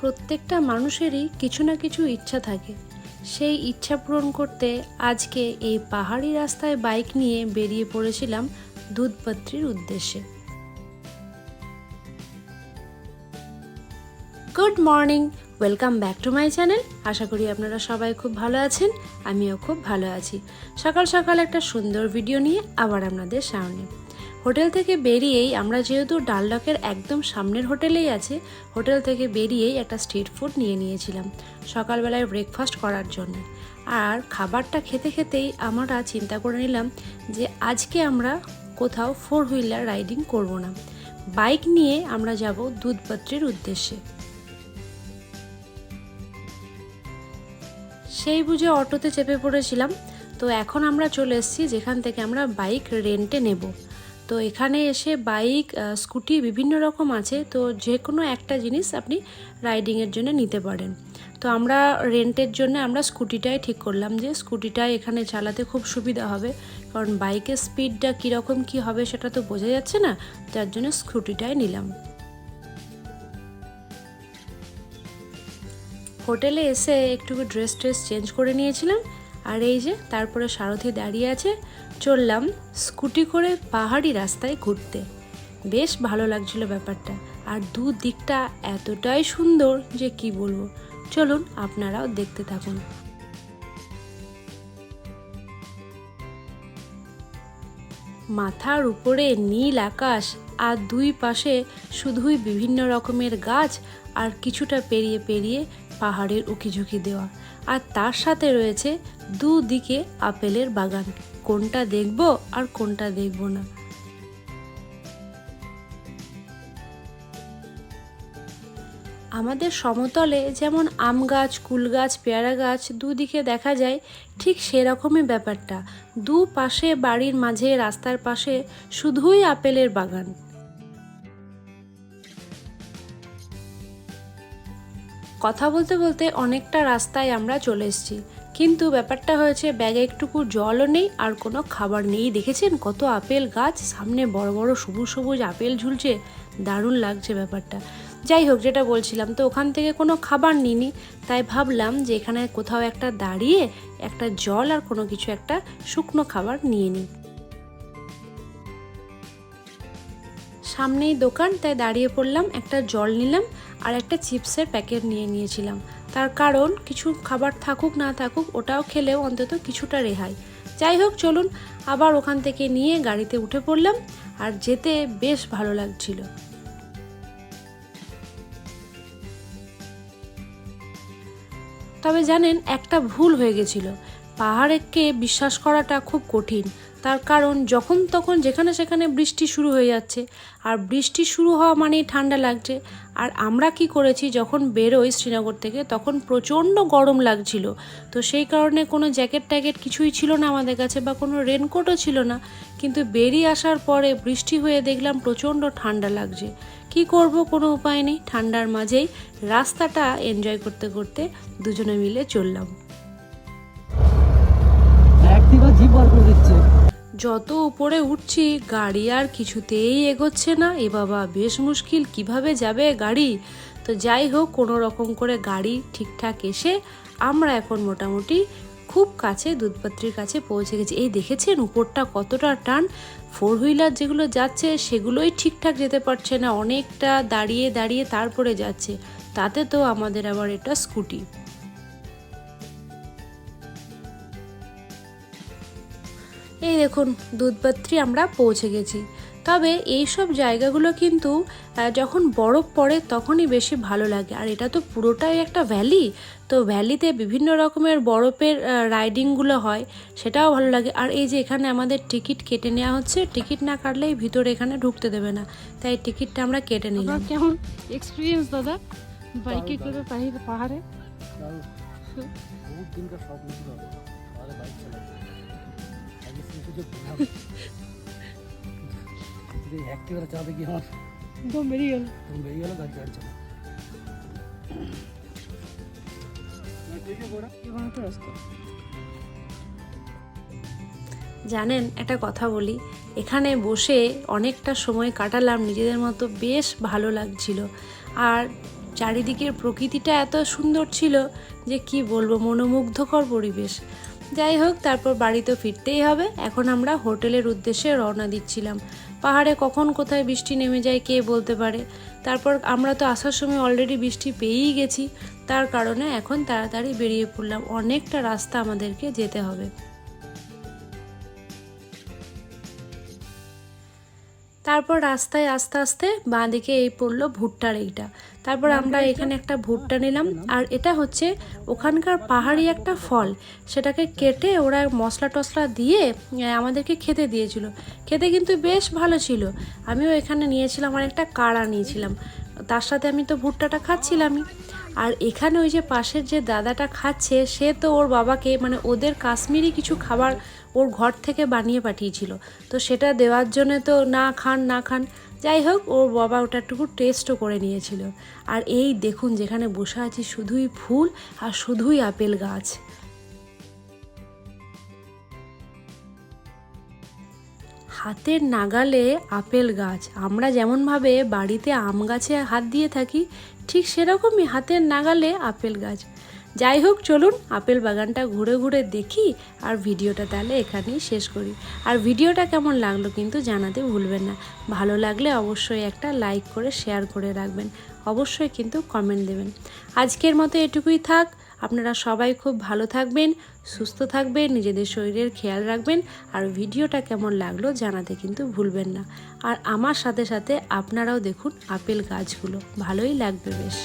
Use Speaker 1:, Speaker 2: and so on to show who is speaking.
Speaker 1: প্রত্যেকটা মানুষেরই কিছু না কিছু ইচ্ছা থাকে। সেই ইচ্ছা পূরণ করতে আজকে এই পাহাড়ি রাস্তায় বাইক নিয়ে বেরিয়ে পড়েছিলাম দুধপাত্রির উদ্দেশ্যে। Good morning welcome back to my channel আশা করি আপনারা সবাই খুব ভালো আছেন, আমিও খুব ভালো আছি। সকাল সকাল একটা সুন্দর ভিডিও নিয়ে আবার আপনাদের সামনে। হোটেল থেকে বেরিয়েই আমরা যেহেতু ডালডকের একদম সামনের হোটেলেই আছে, হোটেল থেকে বেরিয়েই একটা স্ট্রিট ফুড নিয়ে নিয়েছিলাম, সকালবেলায় ব্রেকফাস্ট করার জন্য। আর খাবারটা খেতে খেতেই আমরা চিন্তা করে নিলাম যে আজকে আমরা কোথাও ফোর হুইলার রাইডিং করব না। বাইক নিয়ে আমরা যাব দুধপাত্রির উদ্দেশ্যে। সেই বুঝে অটোতে চেপে পড়েছিলাম। তো এখন আমরা চলে এসেছি, যেখান থেকে আমরা বাইক রেন্টে নেব। তো এখানে এসে বাইক স্কুটি বিভিন্ন রকম আছে। তো যে কোনো একটা জিনিস আপনি রাইডিংয়ের জন্য নিতে পারেন। তো আমরা রেন্টের জন্য আমরা স্কুটিটাই ঠিক করলাম যে স্কুটিটাই এখানে চালাতে খুব সুবিধা হবে। কারণ বাইকের স্পিডটা কীরকম কী হবে সেটা তো বোঝা যাচ্ছে না। যার জন্য স্কুটিটাই নিলাম। হোটেলে এসে একটু ড্রেস ট্রেস চেঞ্জ করে নিয়েছিলাম। আর এই যে, তারপরে সারথি দাঁড়িয়ে আছে, চললাম স্কুটি করে পাহাড়ি রাস্তায় ঘুরতে। বেশ ভালো লাগছিল ব্যাপারটা। আর দু দিকটা এতটাই সুন্দর যে কি বলব। চলুন, আপনারাও দেখতে থাকুন। মাথার উপরে নীল আকাশ আর দুই পাশে শুধুই বিভিন্ন রকমের গাছ আর কিছুটা পেরিয়ে পেরিয়ে পাহাড়ের উকিঝুঁকি দেওয়া। আর তার সাথে রয়েছে দুদিকে আপেলের বাগান। কোনটা দেখব আর কোনটা দেখব না। আমাদের সমতলে যেমন আম গাছ, কুল গাছ, পেয়ারা গাছ দুদিকে দেখা যায়, ঠিক সেরকমই ব্যাপারটা। দু পাশে বাড়ির মাঝে, রাস্তার পাশে শুধুই আপেলের বাগান। কথা বলতে বলতে অনেকটা রাস্তায় আমরা চলে এসেছি। কিন্তু ব্যাপারটা হয়েছে, ব্যাগে একটুকু জলও নেই আর কোনো খাবার নেই। দেখেছেন কত আপেল গাছ? সামনে বড় বড় সবুজ সবুজ আপেল ঝুলছে। দারুণ লাগছে ব্যাপারটা। যাই হোক, যেটা বলছিলাম, তো ওখান থেকে কোনো খাবার নিইনি। তাই ভাবলাম যে এখানে কোথাও একটা দাঁড়িয়ে একটা জল আর কোনো কিছু একটা শুকনো খাবার নিয়ে নিই। সামনেই দোকান, তাই দাঁড়িয়ে পড়লাম, একটা জল নিলাম আর একটা চিপসের প্যাকেট নিয়ে নিয়েছিলাম। তার কারণ, কিছু খাবার থাকুক না থাকুক, ওটাও খেলেও অন্তত কিছুটা রেহাই। যাই হোক, চলুন, আবার ওখান থেকে নিয়ে গাড়িতে উঠে পড়লাম আর যেতে বেশ ভালো লাগছিল। তবে জানেন, একটা ভুল হয়ে গেছিল। পাহাড়কে বিশ্বাস করাটা খুব কঠিন। তার কারণ যখন তখন যেখানে সেখানে বৃষ্টি শুরু হয়ে যাচ্ছে। আর বৃষ্টি শুরু হওয়া মানেই ঠান্ডা লাগছে। আর আমরা কি করেছি, যখন বেরোই শ্রীনগর থেকে, তখন প্রচণ্ড গরম লাগছিল। তো সেই কারণে কোনো জ্যাকেট ট্যাকেট কিছুই ছিল না আমাদের কাছে বা কোনো রেনকোটও ছিল না। কিন্তু বেরিয়ে আসার পরে বৃষ্টি হয়ে দেখলাম প্রচণ্ড ঠান্ডা লাগছে। কি করব, কোনো উপায় নেই। ঠান্ডার মাঝেই রাস্তাটা এনজয় করতে করতে দুজনে মিলে চললাম।
Speaker 2: করে দিচ্ছে।
Speaker 1: যত উপরে উঠছি, গাড়ি আর কিছুতেই এগোচ্ছে না। এ বাবা, বেশ মুশকিল, কীভাবে যাবে গাড়ি? তো যাই হোক, কোনো রকম করে গাড়ি ঠিকঠাক এসে আমরা এখন মোটামুটি খুব কাছে, দুধপাত্রির কাছে পৌঁছে গেছি। এই দেখেছেন উপরটা কতটা টান? ফোর হুইলার যেগুলো যাচ্ছে, সেগুলোই ঠিকঠাক যেতে পারছে না। অনেকটা দাঁড়িয়ে দাঁড়িয়ে তারপরে যাচ্ছে। তাতে তো আমাদের আবার এটা স্কুটি। এই দেখুন দুধপাত্রি আমরা পৌঁছে গেছি। তবে এই সব জায়গাগুলো কিন্তু যখন বরফ পড়ে তখনই বেশি ভালো লাগে। আর এটা তো পুরোটাই একটা ভ্যালি তো ভ্যালিতে বিভিন্ন রকমের বরফের রাইডিংগুলো হয় সেটাও ভালো লাগে। আর এই যে এখানে আমাদের টিকিট কেটে নেওয়া হচ্ছে টিকিট না কাটলেই ভিতরে এখানে ঢুকতে দেবে না। তাই টিকিটটা আমরা কেটে নিলাম।
Speaker 3: আপনার কেমন এক্সপিরিয়েন্স দাদা? বাইকে করে পাহাড়ে?
Speaker 2: স্বপ্ন ছিল বাইক চালাবো
Speaker 1: জানেন, একটা কথা বলি। এখানে বসে অনেকটা সময় কাটালাম, নিজেদের মতো বেশ ভালো লাগছিল। আর চারিদিকের প্রকৃতিটা এত সুন্দর ছিল যে কি বলব, মনোমুগ্ধকর পরিবেশ। যাই হোক, তারপর বাড়ি তো ফিরতেই হবে। এখন আমরা হোটেলের উদ্দেশ্যে রওনা দিচ্ছিলাম। পাহাড়ে কখন কোথায় বৃষ্টি নেমে যায় কে বলতে পারে? তারপর আমরা তো আসার সময় অলরেডি বৃষ্টি পেয়েই গেছি। তার কারণে এখন তাড়াতাড়ি বেরিয়ে পড়লাম। অনেকটা রাস্তা আমাদেরকে যেতে হবে। তারপর রাস্তায় আস্তে আস্তে বাঁ দিকে এই পড়ল ভুট্টার এইটা। তারপর আমরা এখানে একটা ভুট্টা নিলাম। আর এটা হচ্ছে ওখানকার পাহাড়ি একটা ফল। সেটাকে কেটে ওরা মশলা টশলা দিয়ে আমাদেরকে খেতে দিয়েছিল। খেতে কিন্তু বেশ ভালো ছিল। আমিও এখানে নিয়েছিলাম আর একটা কাড়া নিয়েছিলাম। তার সাথে আমি তো ভুট্টাটা খাচ্ছিলামই। আর এখানে ওই যে পাশের যে দাদাটা খাচ্ছে সে তো ওর বাবাকে মানে ওদের কাশ্মীরি কিছু খাবার ওর ঘর থেকে বানিয়ে পাঠিয়েছিল। তো সেটা দেওয়ার জন্য তো না খান না খান। যাই হোক, ওর বাবা ওটাটুকু টেস্টও করে নিয়েছিল। আর এই দেখুন, যেখানে বসে আছি, শুধুই ফুল আর শুধুই আপেল গাছ। হাতের নাগালে আপেল গাছ। আমরা যেমনভাবে বাড়িতে আম গাছে হাত দিয়ে থাকি, ঠিক সেরকমই হাতের নাগালে আপেল গাছ। যাই হোক, চলুন আপেল বাগানটা ঘুরে ঘুরে দেখি আর ভিডিওটা তাহলে এখানেই শেষ করি। আর ভিডিওটা কেমন লাগল কিন্তু জানাতে ভুলবেন না। ভালো লাগলে অবশ্যই একটা লাইক করে, শেয়ার করে রাখবেন। অবশ্যই কিন্তু কমেন্ট দেবেন। আজকের মতো এটুকুই থাক। আপনারা সবাই খুব ভালো থাকবেন, সুস্থ থাকবেন, নিজেদের শরীরের খেয়াল রাখবেন আর ভিডিওটা কেমন লাগল জানাতে কিন্তু ভুলবেন না। আর আমার সাথে সাথে আপনারাও দেখুন আপেল গাছগুলো। ভালোই লাগবে বেশ।